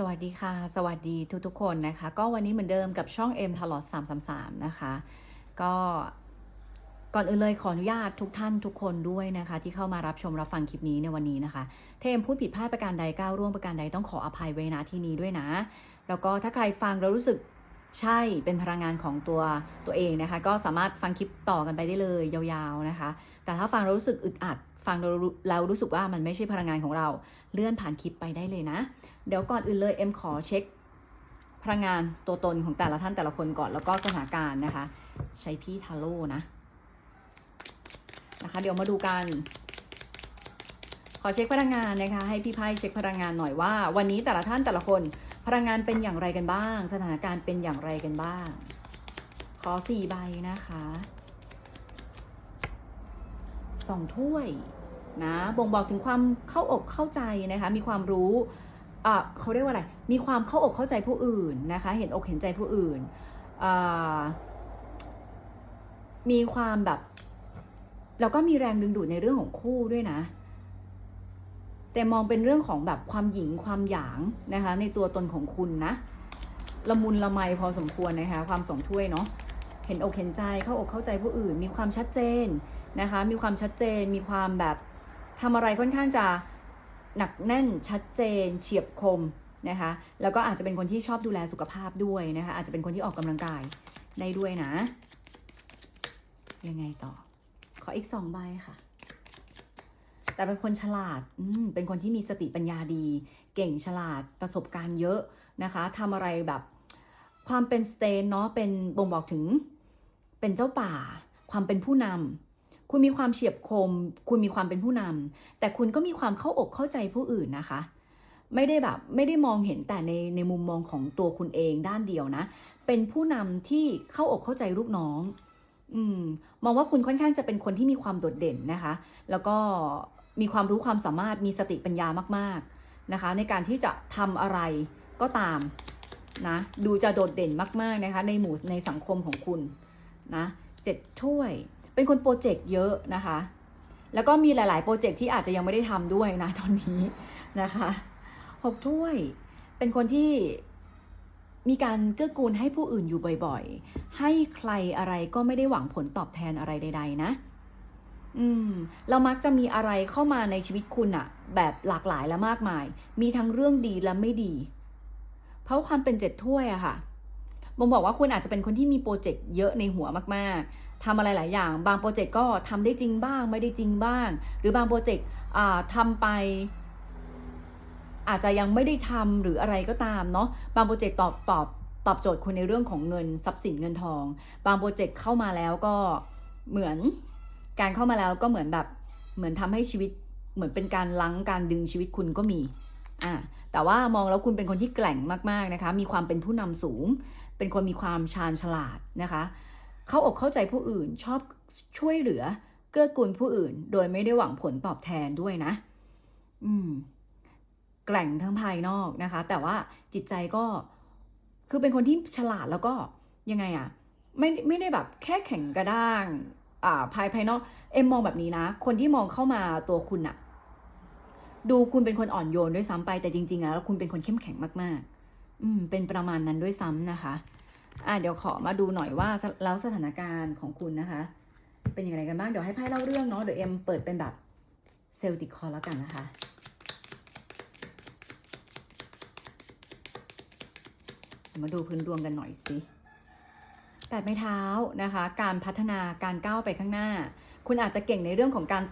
สวัสดีค่ะ สวัสดีทุกๆคนนะคะ ก็วันนี้เหมือนเดิมกับช่อง M ตลอด333 นะคะ ก็ก่อนอื่นเลยขออนุญาตทุกท่านทุกคนด้วยนะคะ ที่เข้ามารับชมรับฟังคลิปนี้ในวันนี้นะคะเอ็มพูดผิดพลาดประการใดก้าวร่วงประการใดต้องขออภัยไว้ณที่นี้ด้วยนะ แล้วก็ถ้าใครฟังแล้วรู้สึกใช่เป็นพลังงานของตัวตัวเองนะคะ ก็สามารถฟังคลิปต่อกันไปได้เลยยาวๆนะคะ แต่ถ้าฟังแล้วรู้สึกอึดอัด ฟังแล้วรู้แล้วรู้สึกว่ามันไม่ใช่พลังงานของเราเลื่อนผ่านคลิปไปได้เลยนะ เดี๋ยวก่อนอื่นเลยเอ็มขอเช็ค พลังงานตัวตนของแต่ละท่านแต่ละคนก่อนแล้วก็สถานการณ์นะคะ ใช้พี่ทาโร่นะนะคะ เดี๋ยวมาดูกัน ขอเช็คพลังงานนะคะ ให้พี่ไพ่เช็คพลังงานหน่อยว่า วันนี้แต่ละท่านแต่ละคนพลังงานเป็นอย่างไรกันบ้าง สถานการณ์เป็นอย่างไรกันบ้าง ขอสี่ใบนะคะสองถ้วย นะบ่งบอกถึงความเข้าอกเข้าใจนะคะมีความรู้เขาเรียกว่าอะไรมีความเข้าอกเข้าใจผู้อื่นนะคะเห็นอกเห็นใจผู้อื่นมีความแบบแล้วก็มีแรงดึงดูดในเรื่องของคู่ด้วยนะ แต่มองเป็นเรื่องของแบบความหญิงความหยางนะคะ ในตัวตนของคุณนะละมุนละไมพอสมควรนะคะ ความสองถ้วยเนาะเห็นอกเห็นใจเข้าอกเข้าใจผู้อื่น มีความชัดเจนนะคะ มีความชัดเจน มีความแบบ ทำอะไรค่อนข้างจะหนักแน่นชัดเจน เฉียบคมนะคะแล้วก็อาจจะเป็นคนที่ชอบดูแลสุขภาพด้วยนะคะอาจจะเป็นคนที่ออกกำลังกายได้ด้วยนะ ยังไงต่อ ขออีกสองใบค่ะ แต่เป็นคนฉลาดอืมเป็นคนที่มีสติปัญญาดี เก่งฉลาดประสบการณ์เยอะนะคะทำอะไรแบบความเป็นสเตนเนาะเป็นบ่งบอกถึงเป็นเจ้าป่า ความเป็นผู้นำ คุณมีความเฉียบคม คุณมีความเป็นผู้นำแต่คุณก็มีความเข้าอกเข้าใจผู้อื่นนะคะ ไม่ได้แบบไม่ได้มองเห็นแต่ในในมุมมองของตัวคุณเองด้านเดียวนะ เป็นผู้นำที่เข้าอกเข้าใจลูกน้อง อืม มองว่าคุณค่อนข้างจะเป็นคนที่มีความโดดเด่นนะคะ แล้วก็มีความรู้ความสามารถมีสติปัญญามาก ๆนะคะ ในการที่จะทำอะไรก็ตามนะดูจะโดดเด่นมาก ๆ นะคะ ในหมู่ในสังคมของคุณนะเจ็ดถ้วย เป็นคนโปรเจกต์เยอะนะคะ แล้วก็มีหลาย ๆ โปรเจกต์ที่อาจจะยังไม่ได้ทำด้วยนะตอนนี้นะคะหกถ้วย เป็นคนที่มีการเกื้อกูลให้ผู้อื่นอยู่บ่อย ๆ ให้ใครอะไรก็ไม่ได้หวังผลตอบแทนอะไรใด ๆ นะ อืม เรามักจะมีอะไรเข้ามาในชีวิตคุณอะแบบหลากหลายและมากมาย มีทั้งเรื่องดีและไม่ดี เพราะความเป็นเจ็ดถ้วยอะค่ะบ่งบอกว่าคุณอาจจะเป็นคนที่มีโปรเจกต์เยอะในหัวมากๆ ทำอะไรหลายอย่าง บางโปรเจกต์ก็ทำได้จริงบ้าง ไม่ได้จริงบ้าง หรือบางโปรเจกต์ทำไปอาจจะยังไม่ได้ทำหรืออะไรก็ตามเนาะบางโปรเจกต์ตอบตอบตอบโจทย์คุณในเรื่องของเงินทรัพย์สินเงินทอง บางโปรเจกต์เข้ามาแล้วก็เหมือนการเข้ามาแล้วก็เหมือนแบบเหมือนทำให้ชีวิตเหมือนเป็นการลังการดึงชีวิตคุณก็มีอ่าแต่ว่ามองแล้วคุณเป็นคนที่แกร่งมากๆนะคะ มีความเป็นผู้นำสูง เป็นคนมีความชาญฉลาดนะคะ เข้าอกเข้าใจผู้อื่น ชอบช่วยเหลือ เกื้อกูลผู้อื่น โดยไม่ได้หวังผลตอบแทนด้วยนะ อืม แกร่งทั้งภายนอกนะคะ แต่ว่าจิตใจก็คือเป็นคนที่ฉลาดแล้วก็ยังไงอะไม่ไม่ได้แบบแค่แข็งกระด้าง อ่า ภายภายนอก เอ็มมองแบบนี้นะ คนที่มองเข้ามาตัวคุณอะดูคุณเป็นคนอ่อนโยนด้วยซ้ำไปแต่จริงๆแล้วคุณเป็นคนเข้มแข็งมากๆ อืม เป็นประมาณนั้นด้วยซ้ำนะคะ อ่าเดี๋ยวขอมาดูหน่อยว่าแล้วสถานการณ์ของคุณนะคะ เป็นอย่างไรกันบ้าง เดี๋ยวให้ไพ่เล่าเรื่องเนาะ เดี๋ยวเอ็มเปิดเป็นแบบเซลติคอแล้วกันนะคะมาดูพื้นดวงกันหน่อยสิแปดไม้เท้านะคะ การพัฒนาการก้าวไปข้างหน้า คุณอาจจะเก่งในเรื่องของการ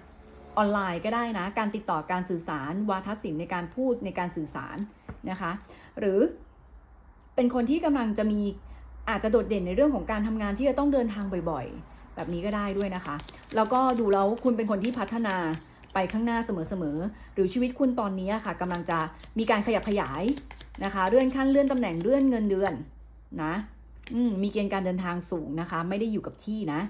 ออนไลน์ก็ได้นะ การติดต่อการสื่อสาร วาทศิลป์ในการพูดในการสื่อสารนะคะ หรือเป็นคนที่กำลังจะมี อาจจะโดดเด่นในเรื่องของการทำงานที่จะต้องเดินทางบ่อยๆ แบบนี้ก็ได้ด้วยนะคะ แล้วก็ดูแล้วคุณเป็นคนที่พัฒนาไปข้างหน้าเสมอๆ หรือชีวิตคุณตอนนี้ค่ะกำลังจะมีการขยับขยายนะคะ เลื่อนขั้นเลื่อนตำแหน่งเลื่อนเงินเดือนนะมมีเกณฑ์การเดินทางสูงนะคะ ไม่ได้อยู่กับที่นะ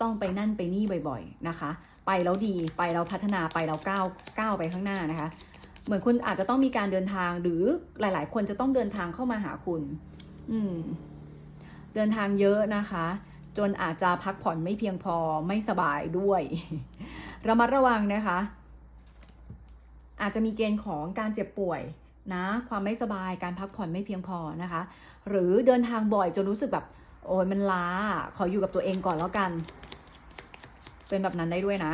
ต้องไปนั่นไปนี่บ่อย ๆนะคะ ไปแล้วดีไปแล้วพัฒนาไปแล้วก้าวก้าวไปข้างหน้านะคะ เหมือนคุณอาจจะต้องมีการเดินทางหรือหลาย ๆ คนจะต้องเดินทางเข้ามาหาคุณ อืม เดินทางเยอะนะคะ จนอาจจะพักผ่อนไม่เพียงพอไม่สบายด้วย ระมัดระวังนะคะ อาจจะมีเกณฑ์ของการเจ็บป่วยนะ ความไม่สบายการพักผ่อนไม่เพียงพอนะคะ หรือเดินทางบ่อยจนรู้สึกแบบโอ้ยมันล้า ขออยู่กับตัวเองก่อนแล้วกัน เป็นแบบนั้นได้ด้วยนะ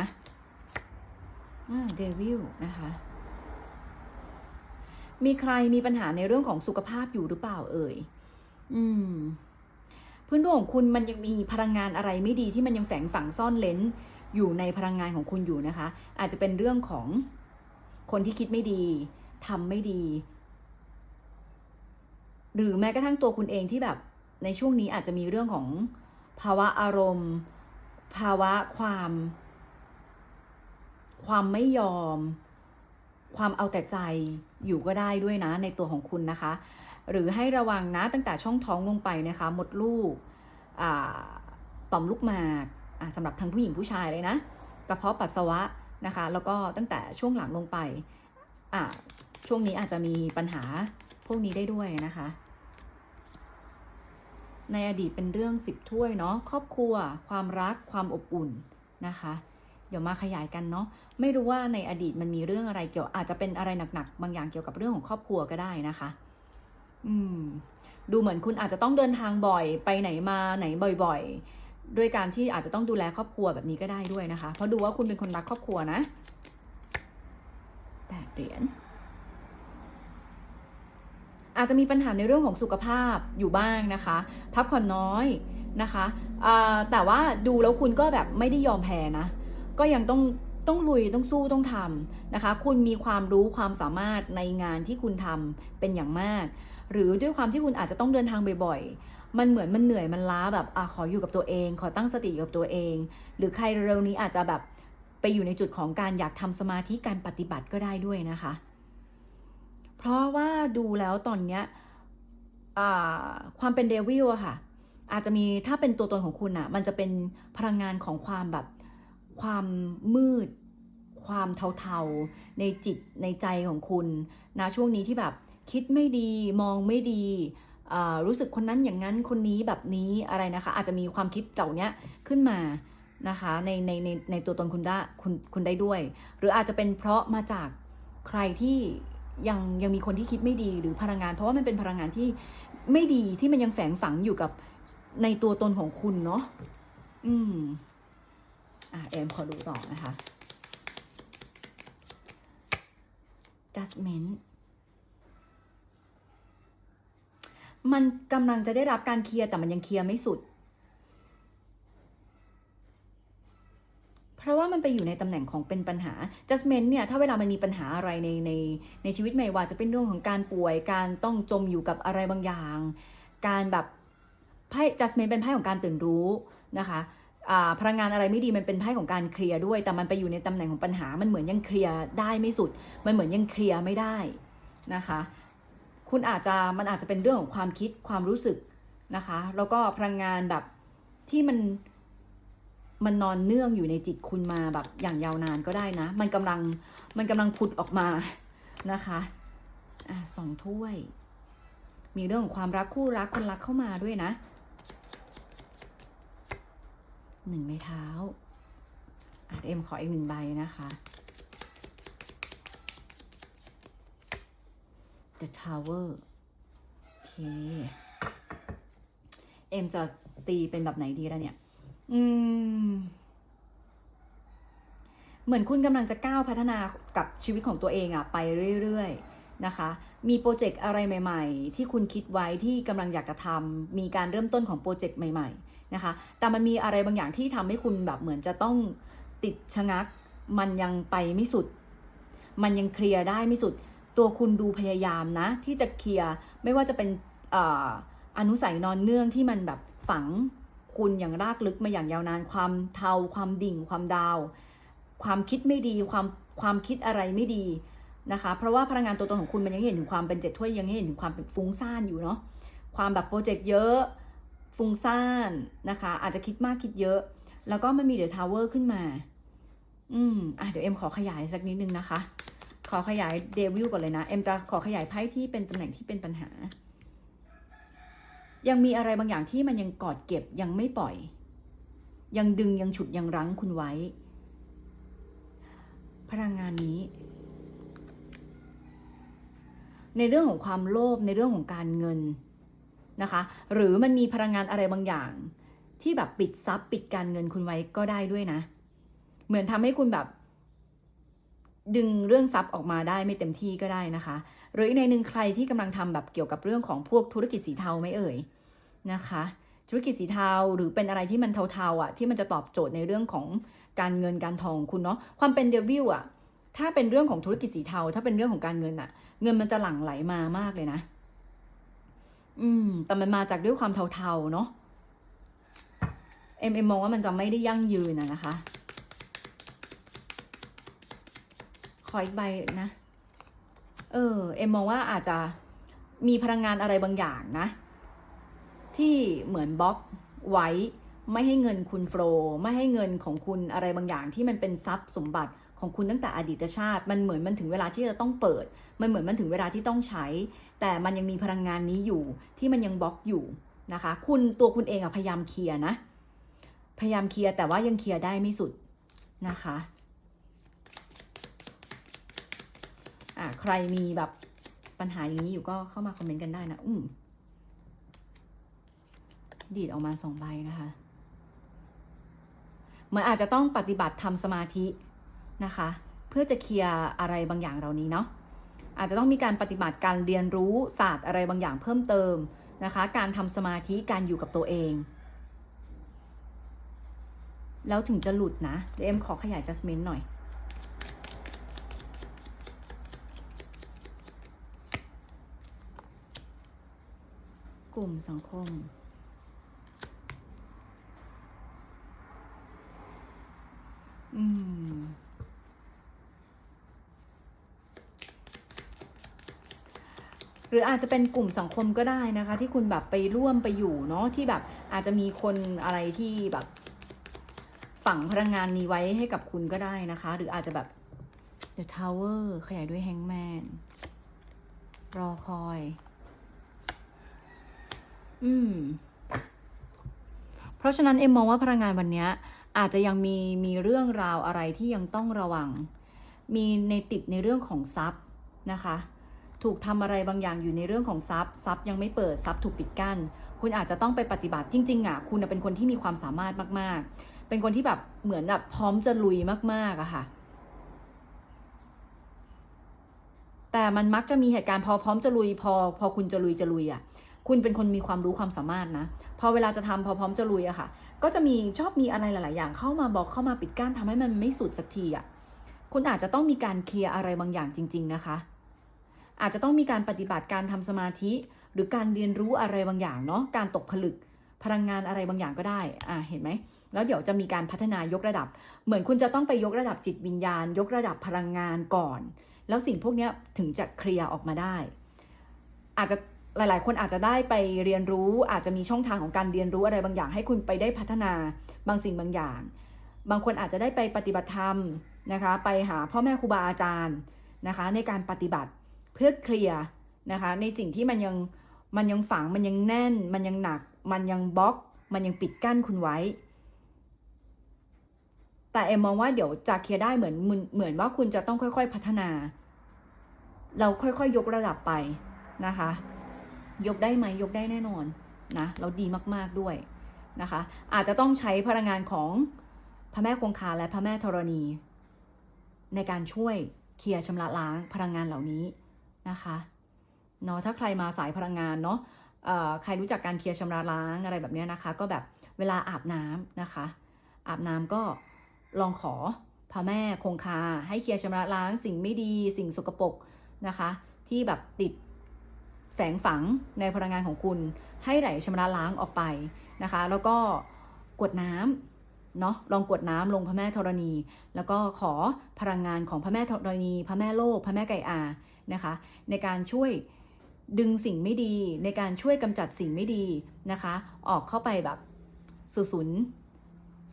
เดวิลนะคะ มีใครมีปัญหาในเรื่องของสุขภาพอยู่หรือเปล่าเอ่ย อืม พื้นดวงของคุณมันยังมีพลังงานอะไรไม่ดีที่มันยังแฝงฝังซ่อนเลนอยู่ในพลังงานของคุณอยู่นะคะ อาจจะเป็นเรื่องของคนที่คิดไม่ดีทำไม่ดี หรือแม้กระทั่งตัวคุณเองที่แบบ ในช่วงนี้อาจจะมีเรื่องของภาวะอารมณ์ ภาวะความ ความไม่ยอม ความเอาแต่ใจอยู่ก็ได้ด้วยนะในตัวของคุณนะคะ หรือให้ระวังนะตั้งแต่ช่องท้องลงไปนะคะหมดลูกต่อมลูกหมากสำหรับทั้งผู้หญิงผู้ชายเลยนะกระเพาะปัสสาวะนะคะ แล้วก็ตั้งแต่ช่วงหลังลงไปช่วงนี้อาจจะมีปัญหาพวกนี้ได้ด้วยนะคะ ในอดีตเป็นเรื่องสิบถ้วยเนาะครอบครัว ความรักความอบอุ่นนะคะเดี๋ยวมาขยายกันเนาะไม่รู้ว่าในอดีตมันมีเรื่องอะไรเกี่ยวอาจจะเป็นอะไรหนักๆ บางอย่างเกี่ยวกับเรื่องของครอบครัวก็ได้นะคะ อืม ดูเหมือนคุณอาจจะต้องเดินทางบ่อยไปไหนมาไหนบ่อย ๆ ด้วยการที่อาจจะต้องดูแลครอบครัวแบบนี้ก็ได้ด้วยนะคะ เพราะดูว่าคุณเป็นคนรักครอบครัวนะแปดเหรียญอาจจะมีปัญหาในเรื่องของสุขภาพอยู่บ้างนะคะ พักผ่อนน้อยนะคะแต่ว่าดูแล้วคุณก็แบบไม่ได้ยอมแพ้นะ ก็ยังต้องต้องลุยต้องสู้ต้องทำนะคะ คุณมีความรู้ความสามารถในงานที่คุณทำเป็นอย่างมาก หรือด้วยความที่คุณอาจจะต้องเดินทางบ่อยๆ มันเหมือนมันเหนื่อยมันล้าแบบอะขออยู่กับตัวเอง ขอตั้งสติกับตัวเอง หรือใครเร็วนี้อาจจะแบบไปอยู่ในจุดของการอยากทำสมาธิการปฏิบัติก็ได้ด้วยนะคะ เพราะว่าดูแล้วตอนเนี้ยความเป็นเดวิลอะค่ะ อาจจะมีถ้าเป็นตัวตนของคุณอะมันจะเป็นพลังงานของความแบบความมืด ความเทาๆ ในจิตในใจของคุณนะช่วงนี้ที่แบบ คิดไม่ดีมองไม่ดีรู้สึกคนนั้นอย่างนั้นคนนี้แบบนี้อะไรนะคะ อาจจะมีความคิดเหล่านี้ขึ้นมานะคะในในในในตัวตนคุณได้คุณคุณได้ด้วย หรืออาจจะเป็นเพราะมาจากใครที่ยังยังมีคนที่คิดไม่ดีหรือพลังงาน เพราะว่ามันเป็นพลังงานที่ไม่ดีที่มันยังแฝงฝังอยู่กับในตัวตนของคุณเนาะอืมอะเอมขอดูต่อนะคะ judgment มันกำลังจะได้รับการเคลียร์แต่มันยังเคลียร์ไม่สุด เพราะว่ามันไปอยู่ในตำแหน่งของเป็นปัญหา judgment เนี่ย ถ้าเวลามันมีปัญหาอะไรในในในชีวิตไม่ว่าจะเป็นเรื่องของการป่วย การต้องจมอยู่กับอะไรบางอย่าง การแบบไพ่ judgment เป็นไพ่ของการตื่นรู้นะคะพลังงานอะไรไม่ดีมันเป็นไพ่ของการเคลียร์ด้วย แต่มันไปอยู่ในตำแหน่งของปัญหา มันเหมือนยังเคลียร์ได้ไม่สุด มันเหมือนยังเคลียร์ไม่ได้นะคะ คุณอาจจะมันอาจจะเป็นเรื่องของความคิดความรู้สึกนะคะ แล้วก็พลังงานแบบที่มันมันนอนเนื่องอยู่ในจิตคุณมาแบบอย่างยาวนานก็ได้นะ มันกำลังมันกำลังผุดออกมานะคะอะสองถ้วย มีเรื่องของความรักคู่รักคนรักเข้ามาด้วยนะหนึ่งในเท้าอะเอ็มขออีกหนึ่งใบนะคะ The Tower โอเค เอ็มจะตีเป็นแบบไหนดีแล้วเนี่ย อืม เหมือนคุณกำลังจะก้าวพัฒนากับชีวิตของตัวเองอะไปเรื่อยๆนะคะ มีโปรเจกต์อะไรใหม่ ๆ ที่คุณคิดไว้ที่กำลังอยากจะทำมีการเริ่มต้นของโปรเจกต์ใหม่ๆนะคะ แต่มันมีอะไรบางอย่างที่ทำให้คุณแบบเหมือนจะต้องติดชะงัก มันยังไปไม่สุด มันยังเคลียร์ได้ไม่สุด ตัวคุณดูพยายามนะ ที่จะเคลียร์ไม่ว่าจะเป็นอนุสัยนอนเนื่องที่มันแบบฝังคุณอย่างรากลึกมาอย่างยาวนานความเทาความดิ่งความดาว ความคิดไม่ดีความความคิดอะไรไม่ดีนะคะ เพราะว่าพลังงานตัวตนของคุณมันยังเห็นถึงความเป็นเจ็ดถ้วยยังเห็นถึงความเป็นฟุ้งซ่านอยู่เนาะความแบบโปรเจกต์เยอะฟุ้งซ่านนะคะ อาจจะคิดมากคิดเยอะ แล้วก็มันมีเดอะทาวเวอร์ขึ้นมา อืมอะเดี๋ยวเอ็มขอขยายสักนิดนึงนะคะ อขยายเดวิลก่อนเลยนะ เอ็มจะขอขยายไพ่ที่เป็นตำแหน่งที่เป็นปัญหา ยังมีอะไรบางอย่างที่มันยังกอดเก็บยังไม่ปล่อย ยังดึงยังฉุดยังรั้งคุณไว้ พลังงานนี้ ในเรื่องของความโลภในเรื่องของการเงินนะคะ หรือมันมีพลังงานอะไรบางอย่าง ที่แบบปิดทรัพย์ปิดการเงินคุณไว้ก็ได้ด้วยนะ เหมือนทำให้คุณแบบ ดึงเรื่องทรัพย์ออกมาได้ไม่เต็มที่ก็ได้นะคะ หรืออีกในหนึ่งใครที่กำลังทำแบบเกี่ยวกับเรื่องของพวกธุรกิจสีเทาไม่เอ่ยนะคะ ธุรกิจสีเทาหรือเป็นอะไรที่มันเทาๆอะที่มันจะตอบโจทย์ในเรื่องของการเงินการทองคุณเนาะความเป็นเดวิลอะถ้าเป็นเรื่องของธุรกิจสีเทา ถ้าเป็นเรื่องของการเงินอะ เงินมันจะหลั่งไหลมามากเลยนะ อืม แต่มันมาจากด้วยความเทาๆเนาะเอ็มเอ็มมองว่ามันจะไม่ได้ยั่งยืนอะนะคะ ขออีกใบนะ เออ เอ็มมองว่าอาจจะมีพลังงานอะไรบางอย่างนะ ที่เหมือนบล็อกไว้ไม่ให้เงินคุณโฟลไม่ให้เงินของคุณอะไรบางอย่างที่มันเป็นทรัพย์สมบัติของคุณตั้งแต่อดีตชาติ มันเหมือนมันถึงเวลาที่จะต้องเปิด มันเหมือนมันถึงเวลาที่ต้องใช้ แต่มันยังมีพลังงานนี้อยู่ที่มันยังบล็อกอยู่นะคะ คุณตัวคุณเองอะพยายามเคลียร์นะ พยายามเคลียร์แต่ว่ายังเคลียร์ได้ไม่สุดนะคะ อ่าใครมีแบบปัญหาอย่างนี้อยู่ก็เข้ามาคอมเมนต์กันได้นะ อืมดีดออกมาสองใบนะคะเหมือนอาจจะต้องปฏิบัติทำสมาธินะคะ เพื่อจะเคลียร์อะไรบางอย่างเหล่านี้เนาะอาจจะต้องมีการปฏิบัติการเรียนรู้ศาสตร์อะไรบางอย่างเพิ่มเติมนะคะ การทำสมาธิการอยู่กับตัวเอง แล้วถึงจะหลุดนะเดี๋ยวเอ็มขอขยาย adjustment หน่อย กลุ่มสังคม อืม หรืออาจจะเป็นกลุ่มสังคมก็ได้นะคะ ที่คุณแบบไปร่วมไปอยู่เนาะที่แบบอาจจะมีคนอะไรที่แบบฝังพลังงานนี้ไว้ให้กับคุณก็ได้นะคะ หรืออาจจะแบบ The Tower ขยายด้วย Hangman รอคอย อืม เพราะฉะนั้นเอ็มมองว่าพลังงานวันนี้อาจจะยังมีมีเรื่องราวอะไรที่ยังต้องระวัง มีในติดในเรื่องของทรัพย์นะคะ ถูกทำอะไรบางอย่างอยู่ในเรื่องของทรัพย์ทรัพย์ยังไม่เปิดทรัพย์ถูกปิดกั้น คุณอาจจะต้องไปปฏิบัติจริง ๆอะคุณน่ะเป็นคนที่มีความสามารถมาก ๆ เป็นคนที่แบบเหมือนแบบพร้อมจะลุยมากๆอะค่ะ แต่มันมักจะมีเหตุการณ์พอพร้อมจะลุยพอ พอคุณจะลุยจะลุยอะ คุณเป็นคนมีความรู้ความสามารถนะ พอเวลาจะทำพอพร้อมจะลุยอะค่ะ ก็จะมีชอบมีอะไรหลาย ๆ อย่างเข้ามาบอกเข้ามาปิดกั้นทำให้มันไม่สุดสักทีอะคุณอาจจะต้องมีการเคลียร์อะไรบางอย่างจริง ๆ นะคะ อาจจะต้องมีการปฏิบัติการทำสมาธิ หรือการเรียนรู้อะไรบางอย่างเนาะ การตกผลึกพลังงานอะไรบางอย่างก็ได้ อ่า เห็นไหม แล้วเดี๋ยวจะมีการพัฒนายกระดับ เหมือนคุณจะต้องไปยกระดับจิตวิญญาณ ยกระดับพลังงานก่อน แล้วสิ่งพวกนี้ถึงจะเคลียร์ออกมาได้ อาจจะ หลาย ๆ คนอาจจะได้ไปเรียนรู้อาจจะมีช่องทางของการเรียนรู้อะไรบางอย่าง ให้คุณไปได้พัฒนาบางสิ่งบางอย่าง บางคนอาจจะได้ไปปฏิบัติธรรมนะคะ ไปหาพ่อแม่ครูบาอาจารย์นะคะ ในการปฏิบัติเพื่อเคลียร์นะคะ ในสิ่งที่มันยังมันยังฝังมันยังแน่น มันยังหนัก มันยังบล็อก มันยังปิดกั้นคุณไว้ แต่เอ็มมองว่าเดี๋ยวจะเคลียร์ได้เหมือนเหมือนว่าคุณจะต้องค่อย ๆ พัฒนา เราค่อยๆยกระดับไปนะคะ ยกได้ไหมยกได้แน่นอนนะเราดีมากๆด้วยนะคะ อาจจะต้องใช้พลังงานของพระแม่คงคาและพระแม่ธรณี ในการช่วยเคลียร์ชำระล้างพลังงานเหล่านี้นะคะเนาะถ้าใครมาสายพลังงานเนาะใครรู้จักการเคลียร์ชำระล้างอะไรแบบนี้นะคะ ก็แบบเวลาอาบน้ำนะคะ อาบน้ำก็ลองขอพระแม่คงคาให้เคลียร์ชำระล้างสิ่งไม่ดีสิ่งสกปรกนะคะ ที่แบบติด แฝงฝังในพลังงานของคุณ ให้ไหลชำระล้างออกไปนะคะ แล้วก็กดน้ำเนาะลองกดน้ำลงพระแม่ธรณี แล้วก็ขอพลังงานของพระแม่ธรณี พระแม่โลก พระแม่ไก่อานะคะ ในการช่วยดึงสิ่งไม่ดี ในการช่วยกำจัดสิ่งไม่ดีนะคะ ออกเข้าไปแบบสู่ศูนย์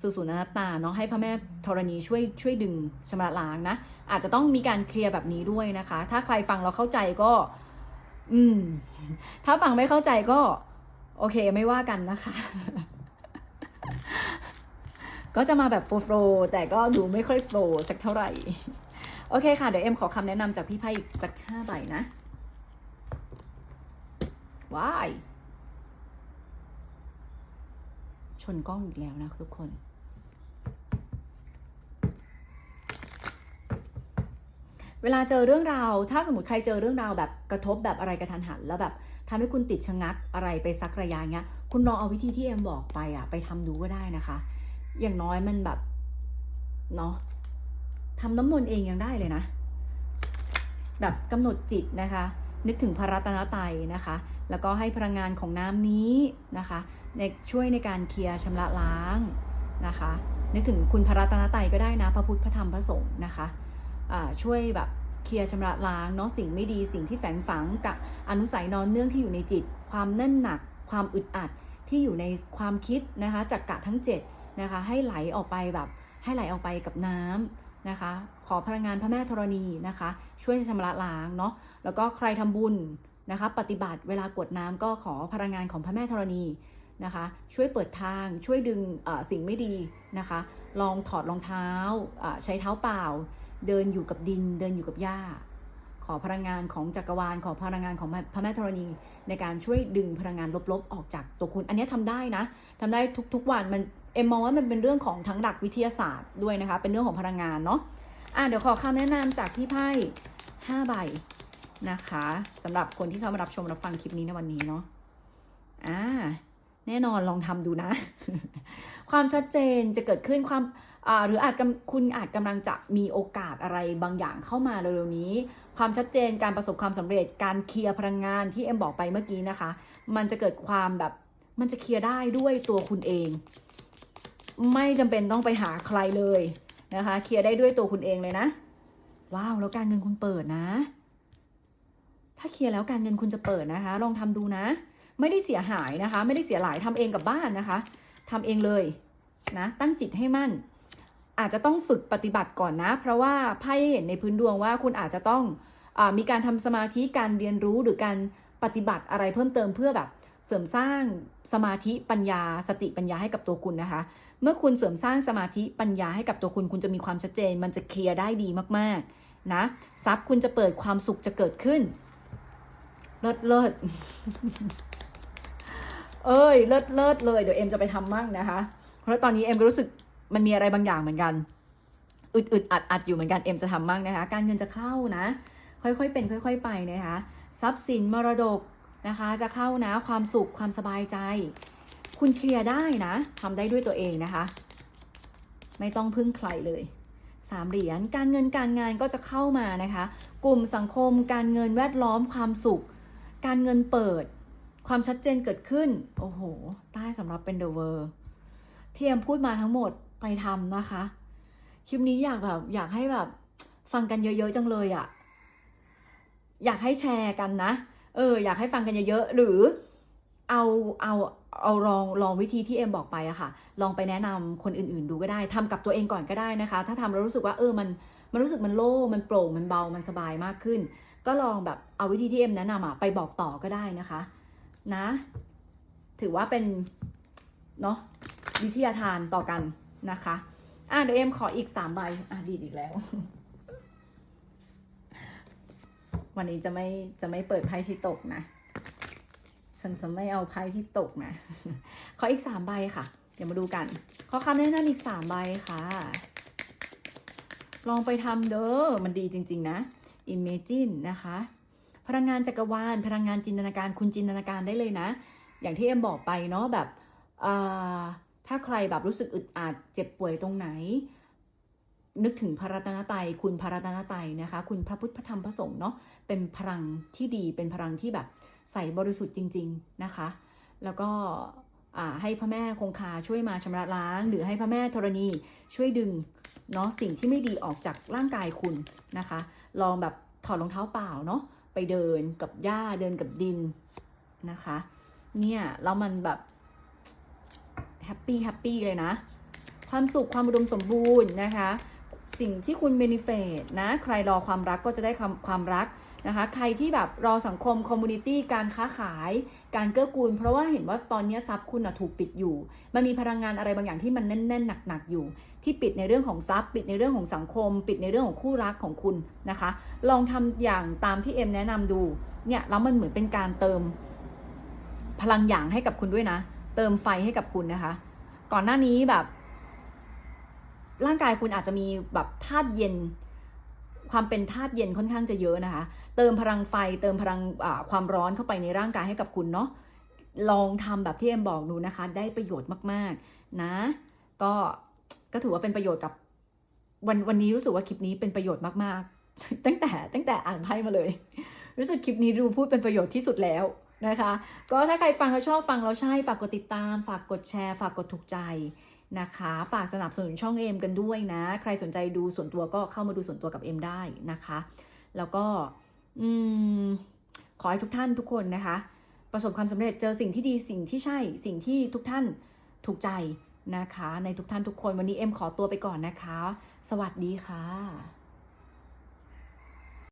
สู่ศูนอนัตตาเนาะให้พระแม่ธรณีช่วยช่วยดึงชำระล้างนะ อาจจะต้องมีการเคลียร์แบบนี้ด้วยนะคะ ถ้าใครฟังเราเข้าใจก็ อืม ถ้าฟังไม่เข้าใจก็ โอเคไม่ว่ากันนะคะ ก็จะมาแบบโฟล์แต่ก็ดูไม่ค่อยโฟล์สักเท่าไหร่ โอเคค่ะ เดี๋ยวเอ็มขอคำแนะนำจากพี่ไพ่อีกสักห้าใบนะว้ายชนกล้องอีกแล้วนะทุกคน เวลาเจอเรื่องราว ถ้าสมมติใครเจอเรื่องราวแบบกระทบแบบอะไรกระทันหัน แล้วแบบทำให้คุณติดชะงักอะไรไปสักระยะเงี้ย คุณลองเอาวิธีที่เอ็มบอกไปอะไปทำดูก็ได้นะคะ อย่างน้อยมันแบบเนาะทำน้ำมนต์เองยังได้เลยนะ แบบกำหนดจิตนะคะ นึกถึงพระรัตนตรัยนะคะ แล้วก็ให้พลังงานของน้ำนี้นะคะในช่วยในการเคลียร์ชำระล้างนะคะ นึกถึงคุณพระรัตนตรัยก็ได้นะ พระพุทธพระธรรมพระสงฆ์นะคะ ช่วยแบบเคลียร์ชำระล้างเนาะสิ่งไม่ดีสิ่งที่แฝงฝังกับอนุสัยนอนเนื่องที่อยู่ในจิต ความแน่นหนัก ความอึดอัดที่อยู่ในความคิดนะคะจากกะทั้ง7นะคะให้ไหลออกไปแบบให้ไหลออกไปกับน้ำนะคะ ขอพลังงานพระแม่ธรณีนะคะ ช่วยชำระล้างเนาะแล้วก็ใครทำบุญนะคะ ปฏิบัติเวลากดน้ำก็ขอพลังงานของพระแม่ธรณีนะคะ ช่วยเปิดทางช่วยดึงสิ่งไม่ดีนะคะ ลองถอดรองเท้าใช้เท้าเปล่า เดินอยู่กับดิน เดินอยู่กับหญ้า ขอพลังงานของจักรวาล ขอพลังงานของพระแม่ธรณี ในการช่วยดึงพลังงานลบๆ ออกจากตัวคุณ อันนี้ทำได้นะทำได้ทุกๆวันมันเอ็มมองว่ามันเป็นเรื่องของทั้งหลักวิทยาศาสตร์ด้วยนะคะ เป็นเรื่องของพลังงานเนาะอะเดี๋ยวขอคำแนะนำจากพี่ไพ่5ใบนะคะสำหรับคนที่เข้ามารับชมรับฟังคลิปนี้ในวันนี้เนาะอ่าแน่นอนลองทำดูนะ ความชัดเจนจะเกิดขึ้นความ หรืออาจคุณอาจกำลังจะมีโอกาสอะไรบางอย่างเข้ามาเร็วๆนี้ ความชัดเจนการประสบความสำเร็จการเคลียร์พลังงานที่เอ็มบอกไปเมื่อกี้นะคะ มันจะเกิดความแบบมันจะเคลียร์ได้ด้วยตัวคุณเอง ไม่จำเป็นต้องไปหาใครเลยนะคะ เคลียร์ได้ด้วยตัวคุณเองเลยนะ ว้าวแล้วการเงินคุณเปิดนะ ถ้าเคลียร์แล้วการเงินคุณจะเปิดนะคะ ลองทำดูนะ ไม่ได้เสียหายนะคะ ไม่ได้เสียหลายทำเองกับบ้านนะคะทำเองเลยนะ ตั้งจิตให้มั่น อาจจะต้องฝึกปฏิบัติก่อนนะ เพราะว่าไพ่เห็นในพื้นดวงว่าคุณอาจจะต้องอมีการทำสมาธิการเรียนรู้หรือการปฏิบัติอะไรเพิ่มเติมเพื่อแบบเสริมสร้างสมาธิปัญญา สติปัญญาให้กับตัวคุณนะคะ เมื่อคุณเสริมสร้างสมาธิปัญญาให้กับตัวคุณ คุณจะมีความชัดเจน มันจะเคลียร์ได้ดีมากๆนะทรัพย์คุณจะเปิดความสุขจะเกิดขึ้นเลิศเลิศเอ้ยเลิศเลิศเลยเดี๋ยวเอ็มจะไปทำมั่งนะคะ เพราะตอนนี้เอ็มก็รู้สึก มันมีอะไรบางอย่างเหมือนกันอึดอึดอัดอัดอยู่เหมือนกันเอ็มจะทำมั่งนะคะ การเงินจะเข้านะ ค่อยๆเป็น ค่อย ๆ ไปนะคะทรัพย์สินมรดกนะคะ จะเข้านะความสุขความสบายใจ คุณเคลียร์ได้นะทำได้ด้วยตัวเองนะคะ ไม่ต้องพึ่งใครเลยสามเหรียญการเงินการงานก็จะเข้ามานะคะ กลุ่มสังคม การเงินแวดล้อมความสุข การเงินเปิด ความชัดเจนเกิดขึ้น โอ้โห ใต้สำหรับเป็นเดอะเวอร์ที่เอ็มพูดมาทั้งหมด ไปทำนะคะ คลิปนี้อยากแบบอยากให้แบบฟังกันเยอะ ๆ จังเลยอะ่ะ อยากให้แชร์กันนะ เออ อยากให้ฟังกันเยอะๆ หรือเอาเอาเอาลองลองวิธีที่เอ็มบอกไปอะค่ะ ลองไปแนะนำคนอื่นๆดูก็ได้ทำกับตัวเองก่อนก็ได้นะคะ ถ้าทำแล้วรู้สึกว่าเออมันมันรู้สึกมันโล่มันโปร่งมันเบามันสบายมากขึ้น ก็ลองแบบเอาวิธีที่เอ็มแนะนำอะไปบอกต่อก็ได้นะคะ นะ ถือว่าเป็นเนาะวิทยาทานต่อกัน นะคะ อะเดี๋ยวเอ็มขออีกสามใบ อะดีอีกแล้ว วันนี้จะไม่จะไม่เปิดไพ่ที่ตกนะ ฉันจะไม่เอาไพ่ที่ตกนะ ขออีกสามใบค่ะ เดี๋ยวมาดูกัน ขอคำแนะนำอีกสามใบค่ะ ลองไปทำเด้อ มันดีจริง ๆ นะ Imagine นะคะ พลังงานจักรวาล พลังงานจินตนาการ คุณจินตนาการได้เลยนะ อย่างที่เอ็มบอกไปเนาะแบบ ถ้าใครแบบรู้สึกอึดอัดเจ็บป่วยตรงไหน นึกถึงพระรัตนตรัยคุณพระรัตนตรัยนะคะ คุณพระพุทธพระธรรมพระสงฆ์เนาะเป็นพลังที่ดีเป็นพลังที่แบบใส่บริสุทธิ์จริง ๆนะคะ แล้วก็ให้พระแม่คงคาช่วยมาชำระล้าง หรือให้พระแม่ธรณีช่วยดึงเนาะสิ่งที่ไม่ดีออกจากร่างกายคุณนะคะ ลองแบบถอดรองเท้าเปล่าเนาะไปเดินกับหญ้าเดินกับดินนะคะ เนี่ยแล้วมันแบบ แฮปปี้แฮปปี้เลยนะ ความสุขความอุดมสมบูรณ์นะคะ สิ่งที่คุณเบนิเฟตนะ ใครรอความรักก็จะได้ความความรักนะคะ ใครที่แบบรอสังคมคอมมูนิตี้การค้าขาย การเกื้อกูล เพราะว่าเห็นว่าตอนนี้ทรัพย์คุณถูกปิดอยู่ มันมีพลังงานอะไรบางอย่างที่มันแน่นๆหนักๆอยู่ ที่ปิดในเรื่องของทรัพย์ ปิดในเรื่องของสังคม ปิดในเรื่องของคู่รักของคุณนะคะ ลองทำอย่างตามที่เอ็มแนะนำดู เนี่ยแล้วมันเหมือนเป็นการเติมพลังหยางให้กับคุณด้วยนะ ติมไฟให้กับคุณนะคะ ก่อนหน้านี้แบบ ร่างกายคุณอาจจะมีแบบธาตุเย็น ความเป็นธาตุเย็นค่อนข้างจะเยอะนะคะ เติมพลังไฟ เติมพลังความร้อนเข้าไปในร่างกายให้กับคุณเนาะลองทำแบบที่เอ็มบอกดูนะคะ ได้ประโยชน์มากๆนะ ก็ก็ถือว่าเป็นประโยชน์กับวันวันนี้รู้สึกว่าคลิปนี้เป็นประโยชน์มากๆ ตั้งแต่ตั้งแต่อ่านไพ่มาเลย รู้สึกคลิปนี้ดูพูดเป็นประโยชน์ที่สุดแล้ว นะคะ ก็ถ้าใครฟังแล้วชอบฟังแล้วใช่ ฝากกดติดตาม ฝากกดแชร์ ฝากกดถูกใจนะคะ ฝากสนับสนุนช่องเอ็มกันด้วยนะ ใครสนใจดูส่วนตัวก็เข้ามาดูส่วนตัวกับเอ็มได้นะคะ แล้วก็อืมขอให้ทุกท่านทุกคนนะคะ ประสบความสำเร็จเจอสิ่งที่ดีสิ่งที่ใช่สิ่งที่ทุกท่านถูกใจนะคะ ในทุกท่านทุกคนวันนี้เอ็มขอตัวไปก่อนนะคะ สวัสดีค่ะ